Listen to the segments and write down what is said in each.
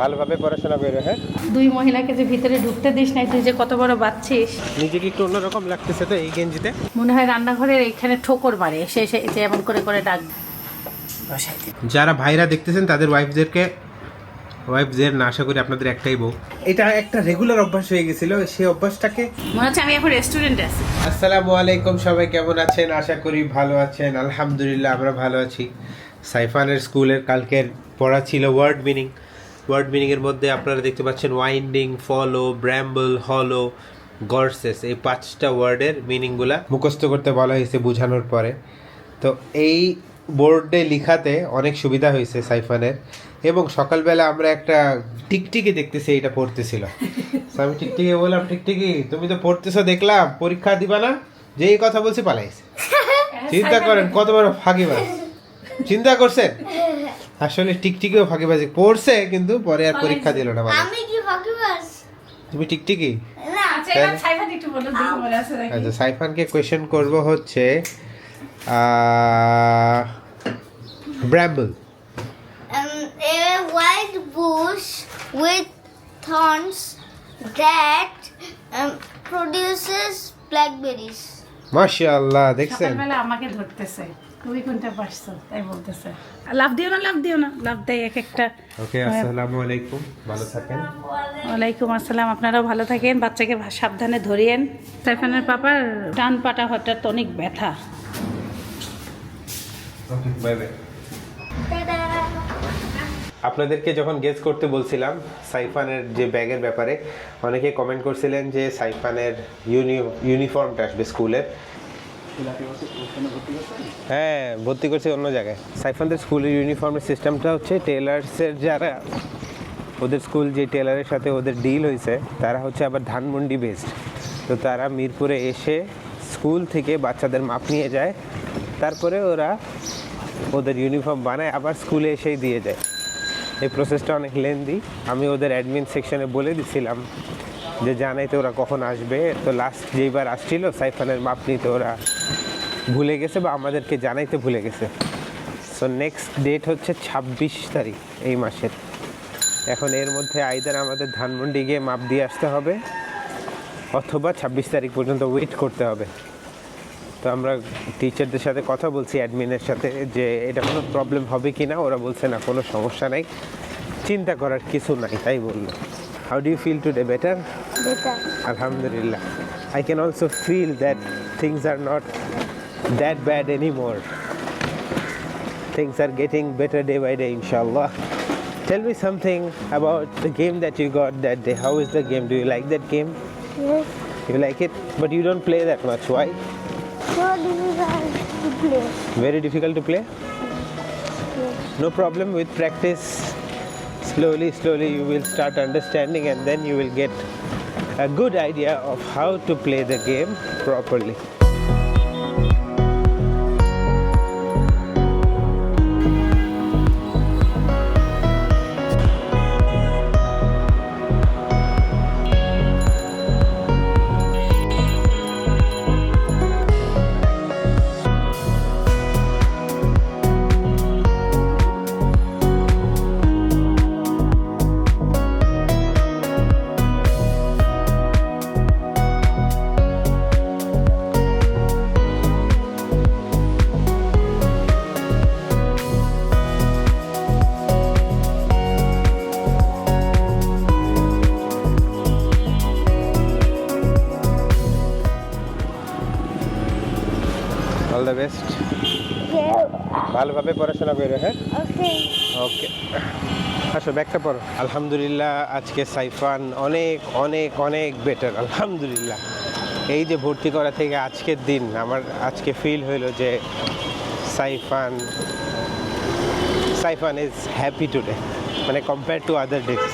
ভালোভাবে পড়াশোনা করে হ্যাঁ? দুই মহিলাকে যে ভিতরে ঢুকতে দিস নাই তুই যে কত বড় বাচ্চিস নিজেকে একটু অন্যরকম লাগতেছে তো এই গেঞ্জিতে। মনে হয় রান্নাঘরের এখানে ঠোকর মারে এসে এসে যে এমন করে করে ডাক। যারা ভাইরা দেখতেছেন তাদের ওয়াইফদেরকে ওয়াইফদের না আশা করি আপনাদের একটাই বউ। এটা একটা রেগুলার অভ্যাস হয়ে গেছিল সেই অভ্যাসটাকে মনে হচ্ছে আমি এখন রেস্টুরেন্টে আছি। আসসালামু আলাইকুম সবাই কেমন আছেন? আশা করি ভালো আছেন। আলহামদুলিল্লাহ আমরা ভালো আছি। সাইফানের স্কুলের কালকের পড়া ছিল ওয়ার্ড মিনিং ওয়ার্ড মিনিংয়ের মধ্যে আপনারা দেখতে পাচ্ছেন ওয়াইন্ডিং ফলো ব্র্যাম্বল হলো গর্সেস এই পাঁচটা ওয়ার্ডের মিনিংগুলা মুখস্থ করতে বলা হয়েছে বোঝানোর পরে। তো এই বোর্ডে লিখাতে অনেক সুবিধা হয়েছে সাইফানের। এবং সকালবেলা আমরা একটা টিকটিকি দেখতেছি এটা পড়তেছিল। আমি টিকটিকি বললাম টিকটিকি তুমি তো পড়তেছো দেখলাম পরীক্ষা দিবা না? যে এই কথা বলছি পালাইছে। চিন্তা করেন কতবার ফাঁকিবাজ চিন্তা করছেন? আসলে টিকটিকিও ফাঁকিবাজি পড়ছে কিন্তু পরে আর পরীক্ষা দিল না মানে আমি কি ফাঁকিবাজ? তুমি টিকটিকি? না। আচ্ছা এবার সাইফান একটু বলো দেখি মনে আছে নাকি? আচ্ছা সাইফানকে কোয়েশ্চেন করব হচ্ছে ব্র্যাম্বল। Um, a white bush with thorns that um, produces blackberries. মাশাআল্লাহ দেখছেন? আমাকে ধরতেছে। তুমি কোনটা পারছ? তাই বলতেছে। লাভ দিও না লাভ দিও না। লাভ দেয় এক একটা। ওকে আসসালামু আলাইকুম। ভালো থাকেন? ওয়ালাইকুম আসসালাম। আপনারাও ভালো থাকেন। বাচ্চাকে সাবধানে ধরিয়েন। সাইফানের পাপার ডান পাটা হঠাৎ অনেক ব্যথা। ওকে বাই বাই আপনাদেরকে যখন গেস করতে বলছিলাম সাইফানের যে ব্যাগের ব্যাপারে অনেকে কমেন্ট করছিলেন যে সাইফানের ইউনিফর্মটা আসবে স্কুলের হ্যাঁ ভর্তি করছি অন্য জায়গায়। সাইফানদের স্কুলের ইউনিফর্মের সিস্টেমটা হচ্ছে টেলার্সের যারা, ওদের স্কুল যে টেলারের সাথে ওদের ডিল হয়েছে, তারা হচ্ছে আবার ধানমন্ডি বেসড তো তারা মিরপুরে এসে স্কুল থেকে বাচ্চাদের মাপ নিয়ে যায়, তারপরে ওরা ওদের ইউনিফর্ম বানায়, আবার স্কুলে এসেই দিয়ে যায়। এই প্রসেসটা অনেক লেন্দি আমি ওদের অ্যাডমিন সেকশনে বলে দিছিলাম যে জানাইতে ওরা কখন আসবে। তো লাস্ট যেইবার আসছিল, সাইফানের মাপ নিতে ওরা ভুলে গেছে বা আমাদেরকে জানাইতে ভুলে গেছে। সো নেক্সট ডেট হচ্ছে ছাব্বিশ তারিখ এই মাসের। এখন এর মধ্যে আইদার আমাদের ধানমন্ডি গিয়ে মাপ দিয়ে আসতে হবে, অথবা ছাব্বিশ তারিখ পর্যন্ত ওয়েট করতে হবে। তো আমরা টিচারদের সাথে কথা বলছি অ্যাডমিনের সাথে, যে এটা কোনো প্রবলেম হবে কি না ওরা বলছে না, কোনো সমস্যা নাই। চিন্তা করার কিছু নাই, তাই বলল। How do you feel today? Better? Better. Alhamdulillah. I can also feel that things are not that bad anymore. Things are getting better day by day, inshallah. Tell me something about the game that you got that day. How is the game? Do you like that game? Yes. You like it? But you don't play that much. Why? So difficult to play. Very difficult to play? Yes. No problem with practice? Slowly, slowly, you will start understanding, and then you will get a good idea of how to play the game properly. The best ভালোভাবে পড়াশোনা করো হ্যাঁ? ওকে আসো ব্যাগটা পড়ো। আলহামদুলিল্লাহ আজকে সাইফান অনেক অনেক অনেক বেটার আলহামদুলিল্লাহ। এই যে ভর্তি করা থেকে আজকের দিন আমার আজকে ফিল হইল যে Saifan Saifan is happy today মানে কম্পেয়ার টু আদার ডেজ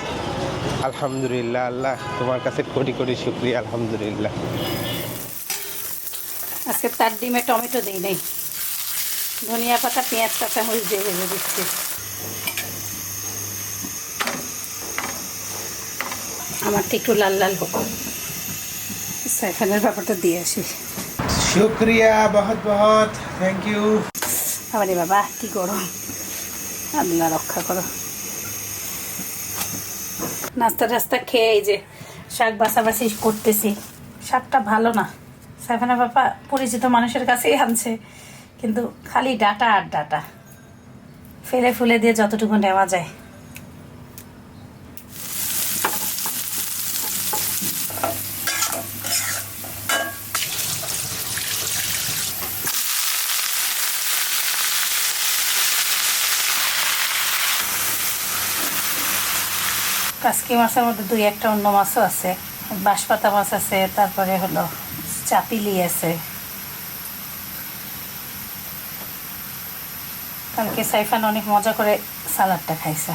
আলহামদুলিল্লাহ আল্লাহ তোমার কাছে কোটি কোটি শুক্রিয়া আলহামদুলিল্লাহ। আজকে তার ডিমে টমেটো দিই নাই। ধনিয়া পাতা পেঁয়াজ কাঁচা মরিচ দিয়ে ভেজে দিচ্ছি। আমারটা একটু লাল লাল হোক। সাইফানের ব্যাপারটা দিয়ে আসি। শুক্রিয়া বহুত বহুত থ্যাংক ইউ আরে বাবা কি গরম। আল্লাহ রক্ষা করো। নাস্তা টাস্তা খেয়ে এই যে শাক বাছাবাছি করতেছি। শাকটা ভালো না। সাইফানা বাবা পরিচিত মানুষের কাছেই আনছে। কিন্তু খালি ডাটা আর ডাটা। ফেলে ফুলে দিয়ে যতটুকু নেওয়া যায়। কাসকি মাছের মধ্যে দুই একটা অন্য মাছও আছে। বাঁশপাতা মাছ আছে, তারপরে হলো চাপিলি আছে কালকে সাইফান অনেক মজা করে সালাডটা খাইছে।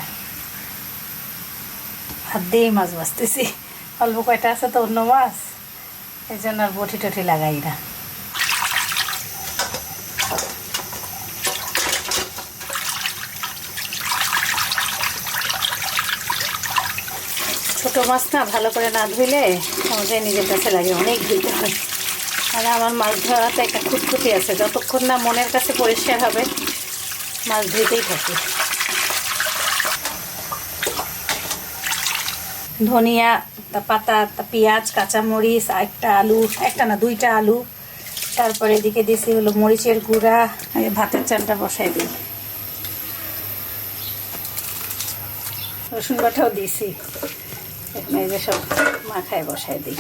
হাত দিয়েই মাছ বাঁচতেছি। অল্প কয়টা আছে তো অন্য মাছ। এই জন্য আর বটি টটি লাগাই না। ছোটো মাছ না ভালো করে না ধুইলে আমাদের নিজের কাছে লাগে। অনেক ধুইতে হয়। আর আমার মাছ ধরাতে একটা খুঁতখুতি আছে। যতক্ষণ না মনের কাছে পরিষ্কার হবে, মাছ ধুইতেই থাকি। ধনিয়া, তা পাতা, তা পেঁয়াজ, কাঁচামরিচ একটা আলু, একটা না, দুইটা আলু। তারপরে এদিকে দিছি হলো মরিচের গুঁড়া ভাতের চালটা বসাই দিই। রসুন বাটাও দিছি। এই যে সব মাখায় বসাই দিই।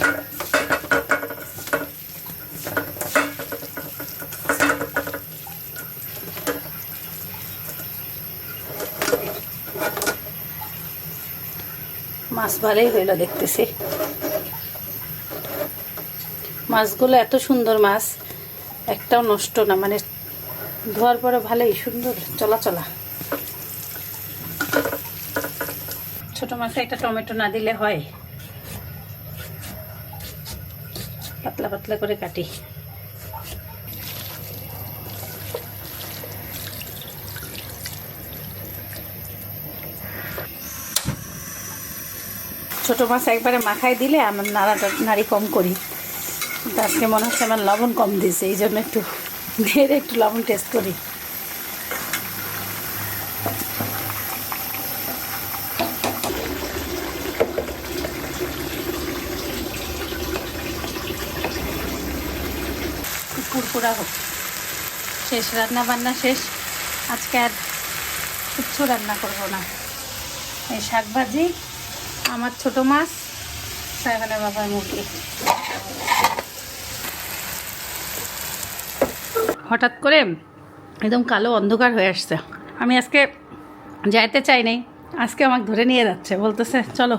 মাছ ভালোই হইল দেখতেছি। মাছগুলো এত সুন্দর মাছ, একটাও নষ্ট না মানে ধোয়ার পরে ভালোই সুন্দর চলাচলা ছোট মাছে একটা টমেটো না দিলে হয়। পাতলা পাতলা করে কাটি। ছোট মাছ একবারে মাখায় দিলে আমার নাড়াটা নাড়ি কম করি। কিন্তু আজকে মনে হচ্ছে আমার লবণ কম দিয়েছে, এই জন্য একটু নেড়ে একটু লবণ টেস্ট করি। কুরকুরা হোক। শেষ রান্না বান্না শেষ। আজকে আর কিচ্ছু রান্না করব না। এই শাক ভাজি আমার ছোট মাছ সাইবানের বাবার মুরগি। হঠাৎ করে একদম কালো অন্ধকার হয়ে আসছে। আমি আজকে যাইতে চাই নাই আজকে আমাকে ধরে নিয়ে যাচ্ছে বলতেছে চলো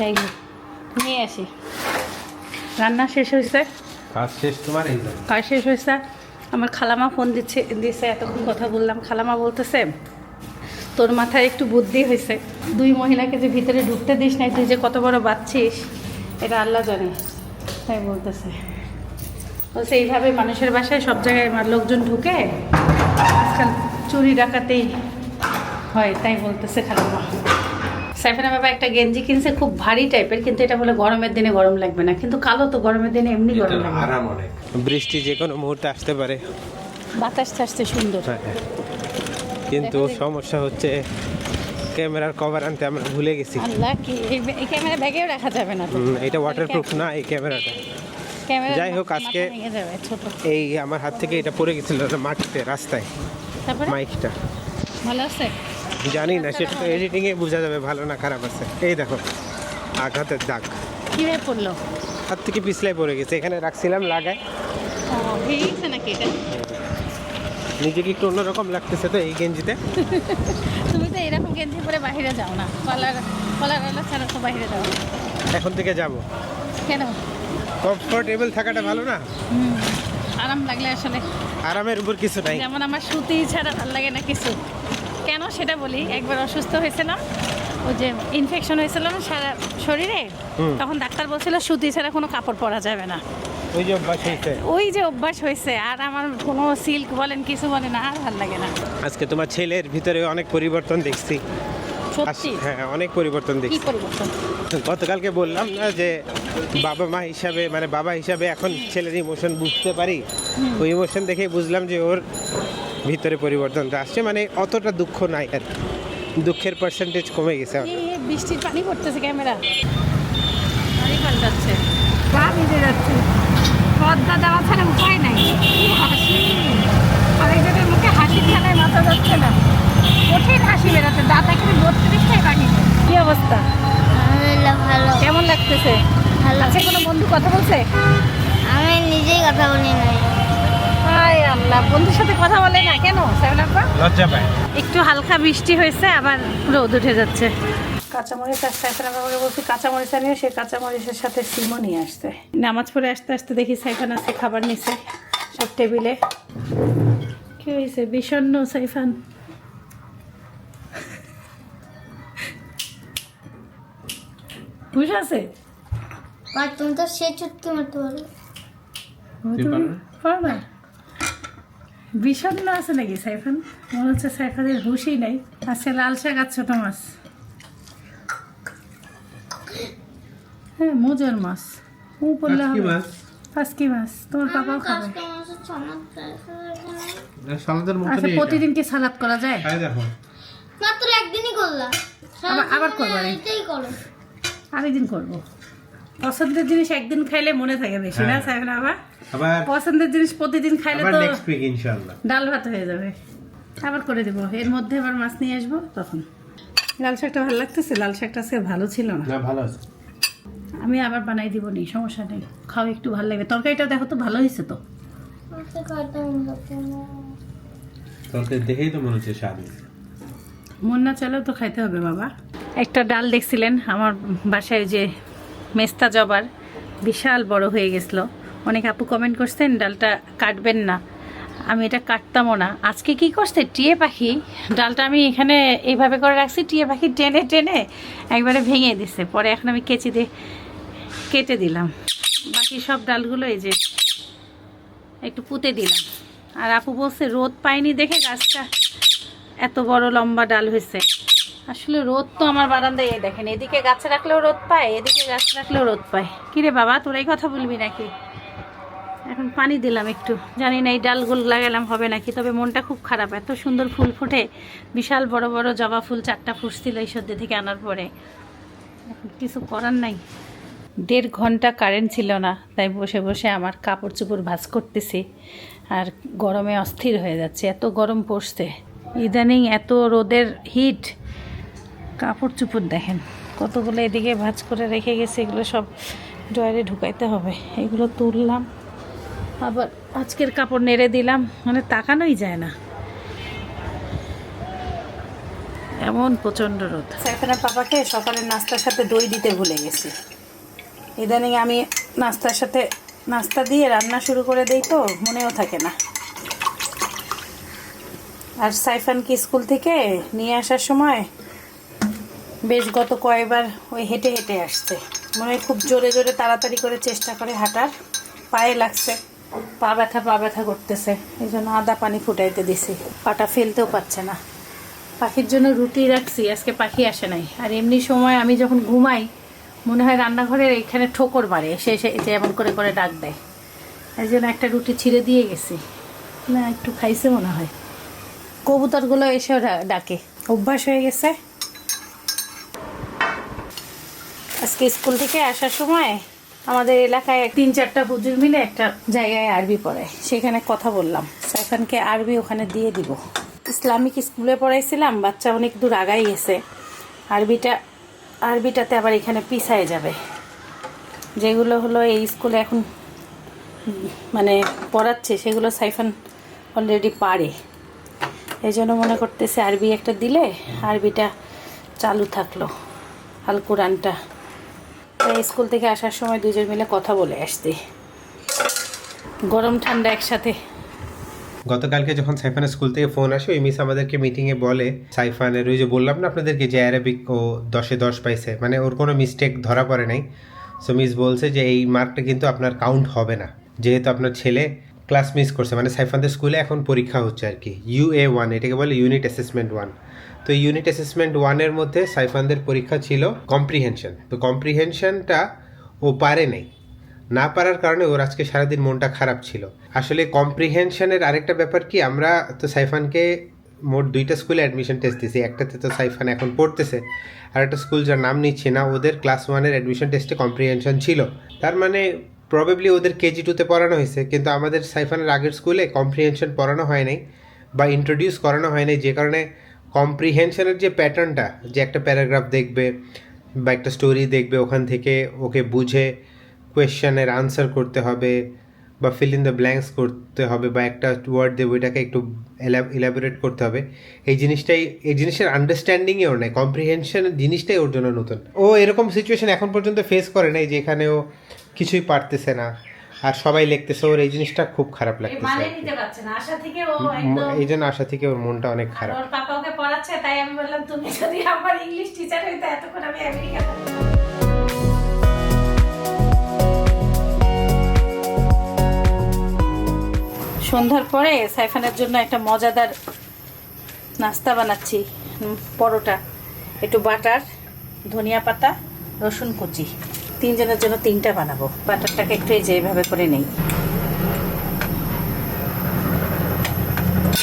যাই। নিয়ে আসি। রান্না শেষ হয়েছে। কাজ শেষ তোমার কাজ শেষ হয়েছে। আমার খালামা ফোন দিচ্ছে দিচ্ছে এতক্ষণ কথা বললাম। খালামা বলতেছে তোর মাথায় একটু বুদ্ধি হয়েছে। দুই মহিলাকে যে ভিতরে ঢুকতে দিস নাই তুই যে কত বড় বাচ্ছিস এটা আল্লাহ জানে। তাই বলতেছে। বলছে এইভাবে মানুষের বাসায় সব জায়গায় আমার লোকজন ঢুকে আজকাল চুরি ডাকাতেই হয় তাই বলতেছে খালামা সাইফানা বাবা একটা গেঞ্জি কিনছে খুব ভারী টাইপের কিন্তু এটা বলে গরমের দিনে গরম লাগবে না। কিন্তু কালো তো গরমের দিনে এমনি গরম লাগবে। বৃষ্টি যে কোনো মুহূর্তে আসতে পারে। বাতাস আসতে সুন্দর। হ্যাঁ, হ্যাঁ। কিন্তু সমস্যা হচ্ছে ক্যামেরার কভার আনতে আমরা ভুলে গেছি। আল্লাহ কি এই এই ক্যামেরা ব্যাগেও রাখা যাবে না এটা ওয়াটারপ্রুফ না এই ক্যামেরাটা যাই হোক, আজকে- এই আমার হাত থেকে এটা পড়ে গেছিল মাটিতে রাস্তায় মাইকটা। ভালো আছে? জানি না সেটা তো এডিটিংয়ে বোঝা যাবে ভালো না খারাপ আছে। এই দেখো আঘাতের দাগ। কীভাবে পড়ল? হাত থেকে পিছলাই পড়ে গেছে এখানে রাখছিলাম লাগায়। নাকি এটা? নিজেকে একটু অন্যরকম লাগতেছে তো এই গেঞ্জিতে। তুমি তো এরকম গেঞ্জি পরে বাইরে যাও না। কলার কলার আলো ছাড়া তো বাইরে যাও। এখন থেকে যাব। কেন? কমফোর্টেবল থাকাটা ভালো না? আরাম লাগলে আসলে। আরামের উপর কিছু নাই। যেমন আমার সুতি ছাড়া ভালো লাগে না কিছু। কেন সেটা বলি একবার অসুস্থ হয়েছিলাম ওই যে ইনফেকশন হয়েছিল না সারা শরীরে তখন ডাক্তার বলছিল সুতি ছাড়া কোনো কাপড় পরা যাবে না। ওই যে অভ্যাস হয়েছে। ওই যে অভ্যাস হয়েছে আর আমার কোনো সিল্ক বলেন কিছু বলেন আর ভালো লাগে না। আজকে তোমার ছেলের ভিতরে অনেক পরিবর্তন দেখছি। সত্যি? হ্যাঁ অনেক পরিবর্তন দেখছি। পরিবর্তন? গতকালকে বললাম না যে বাবা মা হিসাবে মানে বাবা হিসাবে এখন ছেলের ইমোশন বুঝতে পারি। ওই ইমোশন দেখে বুঝলাম যে ওর ভিতরে পরিবর্তনটা আসছে মানে অতটা দুঃখ নাই আর। দুঃখের পার্সেন্টেজ কমে গেছে বৃষ্টির পানি পড়তেছে ক্যামেরা। পাল্টাচ্ছে। যাচ্ছে। পদ্মা দেওয়া ছাড়া উপায় নাই। হাসি। আরেকজনের মুখে হাসির খেলায় মাথা যাচ্ছে না। কঠিন হাসি বেরোচ্ছে দাঁত এখানে বত্রিশটাই বাকি। কি অবস্থা? ভালো। কেমন লাগতেছে? ভালো। আচ্ছা কোনো বন্ধু কথা বলছে? আমি নিজেই কথা বলি নাই। হায় আল্লাহ বন্ধুর সাথে কথা বলে না। কেন? লজ্জা পায়। একটু হালকা বৃষ্টি হয়েছে আবার রোদ উঠে যাচ্ছে। কাঁচামরিচ সাইফান আমাকে বলছি কাঁচামরিচ আনিয়ে সে কাঁচামরিচের সাথে সিমও নিয়ে আসতে নামাজ পড়ে আসতে আসতে দেখি সাইফান আসতে খাবার নিছে সব টেবিলে। কি হয়েছে বিষণ্ণ সাইফান। আছে? আর তুমি তো সে চুটকি মারতে পারো বিষণ্ণ আছে নাকি সাইফান? মনে হচ্ছে সাইফানের হুশই নাই। আজকে লাল শাক আর ছোট মাছ। হ্যাঁ মোজার মাছ। ও বললে হবে। পাঁচকি মাছ। তোমার পাপাও খাবে। সালাদের আচ্ছা প্রতিদিন কি সালাদ করা যায়? দেখো। মাত্র একদিনই করলাম আবার- করবা করো। আরেকদিন করব। পছন্দের জিনিস একদিন খাইলে মনে থাকে বেশি না হ্যাঁ। সাইফান আবার আবার পছন্দের জিনিস প্রতিদিন খাইলে আবার তো নেক্সট উইক ইনশাআল্লাহ। ডাল ভাত হয়ে যাবে। আবার করে দেবো। এর মধ্যে আবার মাছ নিয়ে আসব তখন। লাল শাকটা ভালো লাগতেছে? লাল শাকটা আজকে ভালো ছিল না। না ভালো আছে। আমি আবার বানাই দিব নি সমস্যা নেই। খাও একটু ভালো লাগবে। তরকারিটা দেখো তো ভালো হয়েছে তো? দেখেই তো মনে হচ্ছে স্বাদ মন না চালেও তো খাইতে হবে বাবা। একটা ডাল দেখছিলেন আমার বাসায় যে মেস্তা জবার বিশাল বড় হয়ে গেছিল। অনেক আপু কমেন্ট করছেন ডালটা কাটবেন না। আমি এটা কাটতামও না। আজকে কি করছে? টিয়ে পাখি ডালটা আমি এখানে এইভাবে করে রাখছি টিয়ে পাখি টেনে টেনে একবারে ভেঙে দিছে। পরে এখন আমি কেচি দিয়ে কেটে দিলাম। বাকি সব ডালগুলো এই যে একটু পুঁতে দিলাম। আর আপু বলছে, রোদ পাইনি দেখে গাছটা এত বড় লম্বা ডাল হয়েছে। আসলে রোদ তো আমার বারান্দায় দেখেন, এদিকে গাছে রাখলেও রোদ পায়, এদিকে গাছ রাখলেও রোদ পায়। কিরে বাবা, তোর এই কথা বলবি নাকি? এখন পানি দিলাম একটু। জানি না এই ডালগুলো লাগালাম হবে নাকি, তবে মনটা খুব খারাপ। এত সুন্দর ফুল ফুটে, বিশাল বড় বড় জবা ফুল চারটা ফুটছিল এই সদ্যে থেকে আনার পরে। এখন কিছু করার নাই। দেড় ঘণ্টা কারেন্ট ছিল না, তাই বসে বসে আমার কাপড় চোপড় ভাঁজ করতেছি আর গরমে অস্থির হয়ে যাচ্ছে, এত গরম পড়ছে। ইদানিং এত রোদের হিট কাপড় চুপড় দেখেন, কতগুলো এদিকে ভাঁজ করে রেখে গেছে, এগুলো সব ড্রয়ারে ঢুকাইতে হবে। এগুলো তুললাম, আবার আজকের কাপড় নেড়ে দিলাম মানে তাকানোই যায় না। এমন প্রচণ্ড রোদ। সাইফানের পাপাকে সকালের নাস্তার সাথে দই দিতে ভুলে গেছি। ইদানিং আমি নাস্তার সাথে নাস্তা দিয়ে রান্না শুরু করে দেই তো, মনেও থাকে না। আর সাইফানকে স্কুল থেকে নিয়ে আসার সময় বেশ গত কয়েকবার ওই হেঁটে হেঁটে আসছে। মনে হয় খুব জোরে জোরে তাড়াতাড়ি করে চেষ্টা করে হাঁটার, পায়ে লাগছে, পা ব্যথা পা ব্যথা করতেছে, এই জন্য আদা পানি ফুটাইতে দিছি। পাটা ফেলতেও পারছে না। পাখির জন্য রুটি রাখছি, আজকে পাখি আসে নাই। আর এমনি সময় আমি যখন ঘুমাই মনে হয় রান্নাঘরের এখানে ঠোকর মারে, সে সে যে এমন করে করে ডাক দেয়। এই জন্য একটা রুটি ছিঁড়ে দিয়ে গেছি। না, একটু খাইছে মনে হয়। কবুতরগুলো এসেও ডা- ডাকে। অভ্যাস হয়ে গেছে। আজকে স্কুল থেকে আসার সময় আমাদের এলাকায় তিন চারটা হুজুর মিলে একটা জায়গায় আরবি পড়ে। সেখানে কথা বললাম। সাইফানকে আরবি ওখানে দিয়ে দিব। ইসলামিক স্কুলে পড়াইছিলাম, বাচ্চা অনেক দূর আগাই গেছে। আরবিটা আরবিটাতে আবার এখানে পিছায় যাবে। যেগুলো হলো এই স্কুলে এখন মানে পড়াচ্ছে, সেগুলো সাইফান অলরেডি পারে। এই জন্য মনে করতেছে আরবি একটা দিলে আরবিটা চালু থাকল, আল কোরআনটা। স্কুল থেকে আসার সময় দুজন মিলে কথা বলে আসতে। গরম, ঠান্ডা একসাথে গতকালকে যখন সাইফানের স্কুল থেকে ফোন আসে, ওই মিস আমাদেরকে মিটিংয়ে বলে, সাইফানের ওই যে বললাম না আপনাদেরকে যে অ্যারাবিক ও দশে দশ পাইছে মানে ওর কোনো মিস্টেক ধরা পড়ে নাই। সো মিস বলছে যে এই মার্কটা কিন্তু আপনার কাউন্ট হবে না, যেহেতু আপনার ছেলে ক্লাস মিস করছে মানে সাইফানদের স্কুলে এখন পরীক্ষা হচ্ছে আর কি ইউ এ ওয়ান এটাকে বলে ইউনিট অ্যাসেসমেন্ট ওয়ান তো ইউনিট অ্যাসেসমেন্ট ওয়ানের মধ্যে সাইফানদের পরীক্ষা ছিল কম্প্রিহেনশন তো কম্প্রিহেনশনটা ও পারে নাই। না পারার কারণে ওর আজকে সারাদিন মনটা খারাপ ছিল। আসলে কম্প্রিহেনশনের আরেকটা ব্যাপার কি, আমরা তো সাইফানকে মোট দুইটা স্কুলে অ্যাডমিশন টেস্ট দিয়েছি, একটাতে তো সাইফান এখন পড়তেছে, আর একটা স্কুল যার নাম নিচ্ছে না, ওদের ক্লাস ওয়ানের অ্যাডমিশন টেস্টে কম্প্রিহেনশন ছিল। তার মানে প্রবাবলি ওদের কেজি টুতে পড়ানো হয়েছে, কিন্তু আমাদের সাইফানের আগের স্কুলে কম্প্রিহেনশন পড়ানো হয় নাই, বা ইন্ট্রোডিউস করানো হয় নাই, যে কারণে কম্প্রিহেনশনের যে প্যাটার্নটা যে একটা প্যারাগ্রাফ দেখবে, বা একটা স্টোরি দেখবে, ওখান থেকে ওকে বুঝে কোয়েশ্চেনের আনসার করতে হবে বা ফিল ইন দ্য ব্ল্যাঙ্কস করতে হবে বা একটা ওয়ার্ড দেবো এটাকে একটু ইলাবোরেট করতে হবে। এই জিনিসটাই এই জিনিসের আন্ডারস্ট্যান্ডিংই ওর নাই কম্প্রিহেনশন জিনিসটাই ওর জন্য নতুন। ও এরকম সিচুয়েশন এখন পর্যন্ত ফেস করে নাই যেখানে ও কিছুই পারতেছে না আর সবাই লিখতেছে ওর এই জিনিসটা খুব খারাপ লাগতেছে। এই জন্য আশা থেকে ওর মনটা অনেক খারাপ। ওর পাপা ওকে পড়াচ্ছে তাই আমি বললাম তুমি যদি আমার ইংলিশ টিচার হইতে এতক্ষণ আমি আমেরিকা সন্ধ্যার পরে সাইফানের জন্য একটা মজাদার নাস্তা বানাচ্ছি পরোটা, একটু বাটার, ধনিয়া পাতা, রসুন কুচি। তিনজনের জন্য তিনটা বানাবো। বাটারটাকে একটু এই যে এইভাবে করে নেই।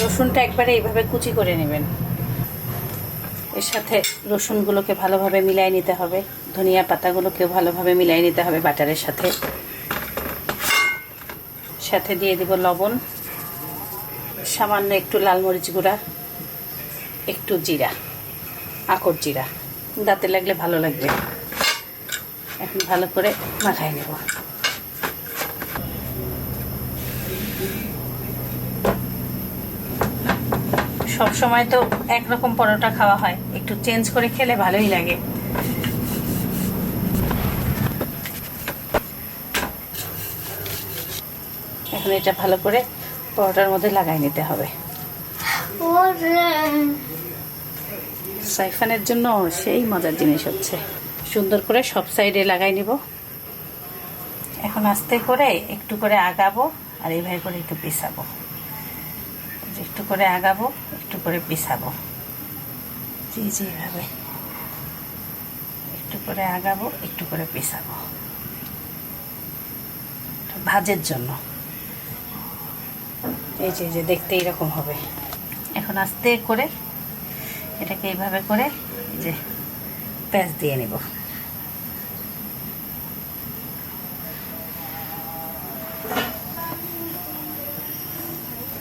রসুনটা একবারে এইভাবে কুচি করে নেবেন। এর সাথে রসুনগুলোকে ভালোভাবে মিলাই নিতে হবে। ধনিয়া পাতাগুলোকেও ভালোভাবে মিলাই নিতে হবে বাটারের সাথে। সাথে দিয়ে দেব লবণ। সামান্য একটু লাল মরিচ গুঁড়া, একটু জিরা আকর জিরা। দাঁতে লাগলে ভালো লাগবে। এখন ভালো করে মাখাই নেব। সব সময় তো একরকম পরোটা খাওয়া হয়। একটু চেঞ্জ করে খেলে ভালোই লাগে। এখন এটা ভালো করে পরোটার মধ্যে লাগাই নিতে হবে। সাইফানের জন্য সেই মজার জিনিস হচ্ছে। সুন্দর করে সব সাইডে লাগাই নিব। এখন আস্তে করে একটু করে আগাবো আর এইভাবে করে একটু পিসাবো। একটু করে আগাবো একটু করে পিসাবো। জি জি এইভাবে। একটু করে আগাবো একটু করে পিসাবো। ভাজের জন্য। এই যে যে দেখতে এইরকম হবে। এখন আস্তে করে এটাকে এইভাবে করে যে, প্যাঁচ দিয়ে নেব।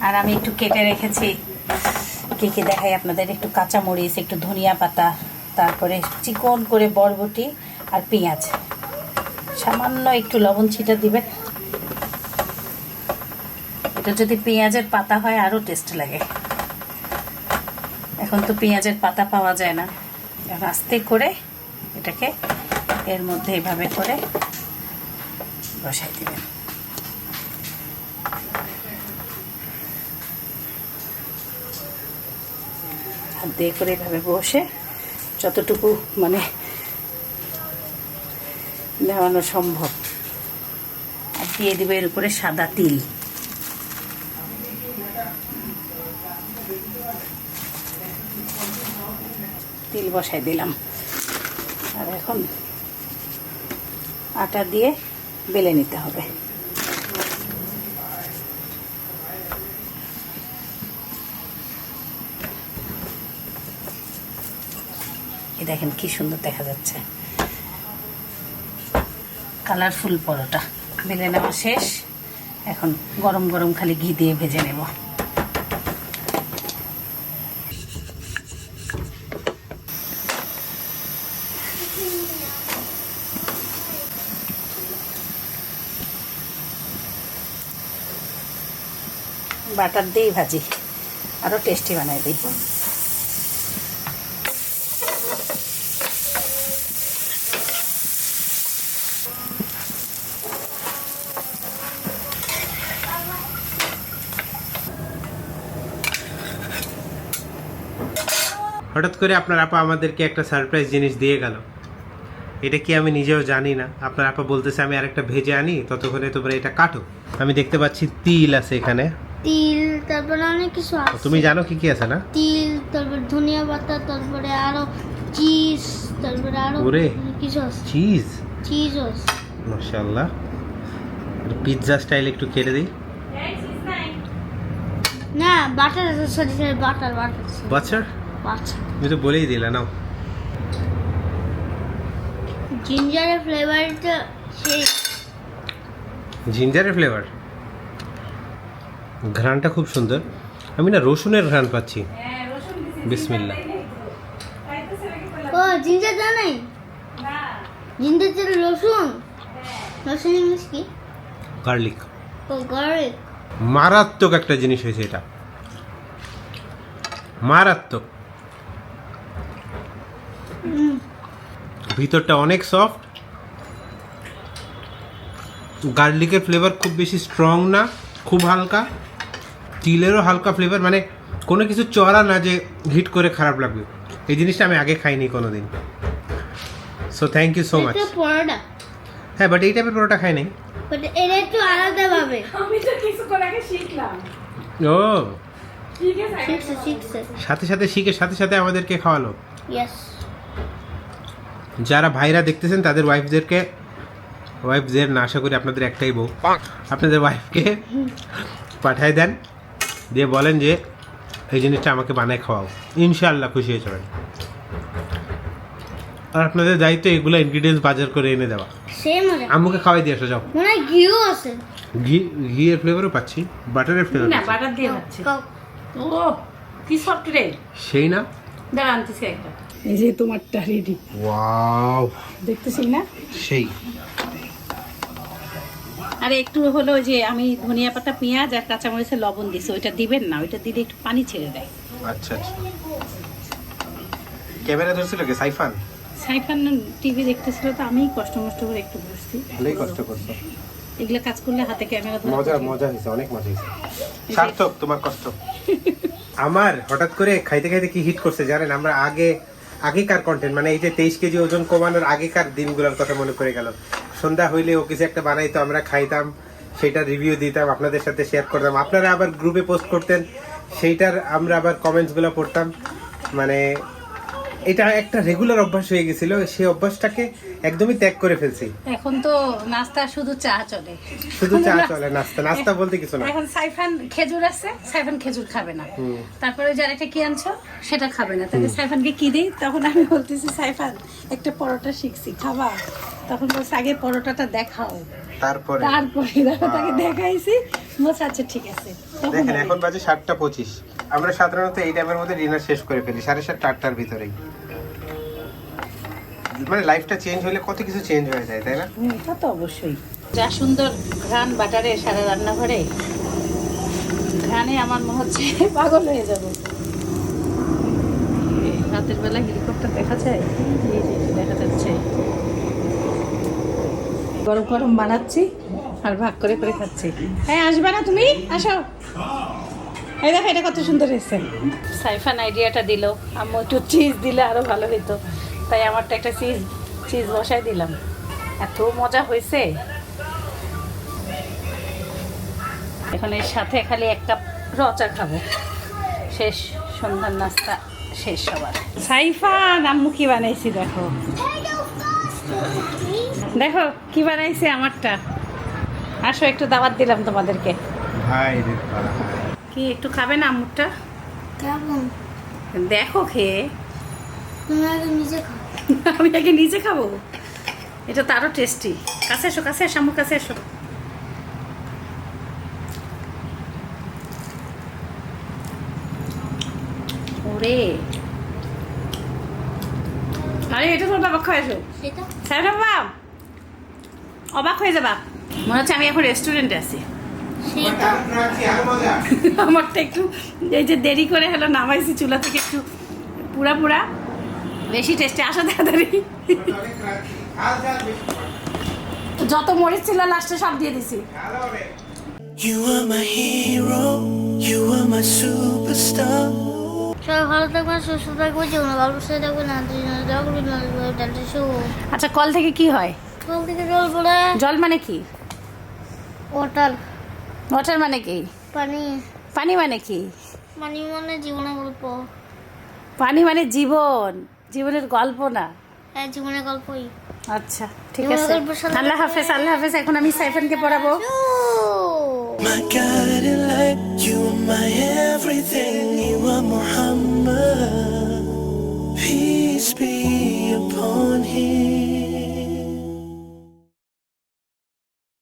আর আমি একটু কেটে রেখেছি। কে কে দেখাই আপনাদের? একটু কাঁচা মরিচ একটু ধনিয়া পাতা, তারপরে চিকন করে বরবটি আর পেঁয়াজ। সামান্য একটু লবণ ছিটা দিবেন। এটা যদি পেঁয়াজের পাতা হয় আরও টেস্ট লাগে। এখন তো পেঁয়াজের পাতা পাওয়া যায় না। আস্তে করে এটাকে এর মধ্যে এভাবে করে বসাই দিবেন। হাত দিয়ে করে এভাবে বসে যতটুকু মানে নেওয়ানো সম্ভব। দিয়ে দিবে এর উপরে সাদা তিল। বসাই দিলাম। আর এখন আটা দিয়ে বেলে নিতে হবে। দেখেন কি সুন্দর দেখা যাচ্ছে। কালারফুল পরোটা। বেলে নেওয়া শেষ। এখন গরম গরম খালি ঘি দিয়ে ভেজে নেব। বাটার দিয়েই ভাজি। আরও টেস্টি বানাই দিই হঠাৎ করে আপনার আপা আমাদেরকে একটা সারপ্রাইজ জিনিস দিয়ে গেল। এটা কি আমি নিজেও জানি না। আপনার আপা বলতেছে আমি আরেকটা ভেজে আনি, ততক্ষণে তোমরা এটা কাটো। আমি দেখতে পাচ্ছি তিল আছে এখানে। তিল তারপরে অনেক কিছু আছে তুমি জানো কি কি আছে না? তিল তারপর ধনিয়া পাতা তারপরে আরও চিজ তারপরে আরও ওরে। কিছু আছে। চিজ? চিজ আছে। মাশাআল্লাহ। পিৎজা স্টাইল একটু কেটে দিই। না butter sorry sorry butter butter বাচ্চার বাটার তুমি তো বলেই দিলা নাও। জিঞ্জারের ফ্লেভারটা সেই। জিঞ্জারের ফ্লেভার ঘ্রাণটা খুব সুন্দর। আমি না রসুনের ঘ্রাণ পাচ্ছি। বিসমিল্লা ও জিঞ্জার জানাই জিঞ্জার রসুন? রসুন ইংলিশ কি? গার্লিক। ও গার্লিক। মারাত্মক একটা জিনিস হয়েছে এটা। মারাত্মক। ভিতরটা অনেক সফট গার্লিকের ফ্লেভার খুব বেশি স্ট্রং না খুব হালকা। তিলেরও হালকা ফ্লেভার মানে কোনো কিছু চড়া না যে হিট করে খারাপ লাগবে। এই জিনিসটা আমি আগে খাইনি কোনো দিন so thank you so much পরোটা। হ্যাঁ বাট এই টাইপের পরোটা খাই নাই বাট এটা একটু আলাদা ভাবে আমি তো কিছুক্ষণ আগে শিখলাম। ও। সাথে সাথে শিখে সাথে সাথে আমাদেরকে খাওয়ালো। যারা ভাইরা দেখতেছেন তাদের ওয়াইফদেরকে ওয়াইফদের না আশা করি আপনাদের একটাই বউ। আপনাদের ওয়াইফকে পাঠায় দেন। দিয়ে বলেন যে এই জিনিসটা আমাকে বানায় খাওয়াও। ইনশাআল্লাহ খুশি হয়ে যাবেন। আর আপনাদের দায়িত্ব এগুলো ইনগ্রিডিয়েন্টস বাজার করে এনে দেওয়া। আম্মুকে খাওয়াই দিয়ে আসো যাও। মনে হয় ঘিও আছে। ঘি ঘিয়ের ফ্লেভারও পাচ্ছি বাটারের ফ্লেভার না বাটার দিয়ে কাউ- ও কি সফট রে। সেই না? দাঁড়া আনতেছি একটা। এই যে তোমারটা রেডি ওয়াও দেখতেছি না? সেই। আর একটু হলো যে আমি ধনিয়া পাতা পেঁয়াজ আর কাঁচামরিচের লবণ দিছি। ওইটা দিবেন না ওইটা দিলে একটু পানি ছেড়ে দেয়। আচ্ছা আচ্ছা। ক্যামেরা ধরছিল কি সাইফান? সাইফান টিভি দেখতেছিল তো আমি কষ্ট মষ্ট করে একটু বসছি। ভালোই কষ্ট করছ। এগুলো কাজ করলে হাতে ক্যামেরা ধরে মজা মজা হয়েছে অনেক মজা হয়েছে। সার্থক তোমার কষ্ট। আমার হঠাৎ করে খাইতে খাইতে কি হিট করছে জানেন? আমরা আগে আগেকার কন্টেন্ট মানে এই যে তেইশ কেজি ওজন কমানোর আগেকার দিনগুলোর কথা মনে করে গেল। সন্ধ্যা হইলে ও কিছু একটা বানাইতো, আমরা খাইতাম সেটা রিভিউ দিতাম, আপনাদের সাথে শেয়ার করতাম। আপনারা আবার গ্রুপে পোস্ট করতেন, সেইটার আমরা আবার কমেন্টসগুলো পড়তাম। মানে এটা একটা রেগুলার অভ্যাস হয়ে গেছিল, সেই অভ্যাসটাকে একদমই ত্যাগ করে ফেলছি। এখন তো নাস্তা শুধু চা চলে। শুধু চা চলে নাস্তা। নাস্তা বলতে কিছু না। এখন সাইফান খেজুর আছে সাইফান খেজুর খাবে না। তারপরে যার একটা কি আনছো সেটা খাবে না। তাহলে সাইফানকে কি দিই? তখন আমি বলতেছি সাইফান একটা পরোটা শিখছি খাবা? তখন বলছে আগে পরোটাটা দেখাও। তারপরে? তারপরে তাকে দেখাইছি বলছে আচ্ছা ঠিক আছে। দেখেন এখন বাজে সাতটা পঁচিশ। আমরা সাধারণত এই টাইমের মধ্যে ডিনার শেষ করে ফেলি সাড়ে সাতটা আটটার ভিতরেই। মানে লাইফটা চেঞ্জ হলে কত কিছু চেঞ্জ হয়ে যায় তাই না? হুম, তা তো অবশ্যই। যা সুন্দর ঘ্রাণ বাটারে সারা রান্নাঘরে ঘ্রাণে আমার মনে হচ্ছে পাগল হয়ে যাব। এই রাতের বেলা হেলিকপ্টার দেখা যায়? এই যে দেখা যাচ্ছে। গরম গরম বানাচ্ছি আর ভাগ করে করে খাচ্ছি। হ্যাঁ আসবে না তুমি? আসো। এই দেখো এটা কত সুন্দর এসছে সাইফান আইডিয়াটা দিল। আম্মু একটু চিজ দিলে আরও ভালো হতো তাই আমারটা একটা চিজ চিজ বসাই দিলাম। এত মজা হয়েছে। এখন এর সাথে খালি এক কাপ রচা খাব। শেষ সন্ধ্যার নাস্তা শেষ সবার সাইফান আম্মু কি বানাইছি দেখো। দেখো কি বানাইছে আমারটা। আসো একটু দাওয়াত দিলাম তোমাদেরকে। কি একটু খাবে না আম্মুরটা? কেমন দেখো খেয়ে। আমি আগে নিজে খাব? এটা তো আরও টেস্টি কাছে এসো কাছে এসো আম্মুর কাছে এসো। ওরে। আরে এটা তো অবাক হয়ে এসো। সেটা? স্যার বাবা। অবাক হয়ে যাবা। মনে হচ্ছে আমি এখন রেস্টুরেন্টে আছি। আমারটা একটু এই যে দেরি করে হলো নামাইছি চুলা থেকে একটু পুরা পুরা। বেশি টেস্টে আসো তাড়াতাড়ি। যত মরিচ ছিল লাস্টে সব দিয়ে দিছি। আচ্ছা কল থেকে কি হয়? কল থেকে জল পড়ে। জল মানে কি? ওটার ওয়াটার মানে কি? পানি। পানি মানে কি? পানি মানে জীবনে গল্প। পানি মানে জীবন। জীবনের গল্প না হ্যাঁ জীবনের গল্পই আচ্ছা ঠিক আছে আল্লাহ হাফেজ আল্লাহ হাফেজ এখন আমি সাইফানকে পড়াবো My guiding light, you my everything, you are Muhammad. Peace be upon him.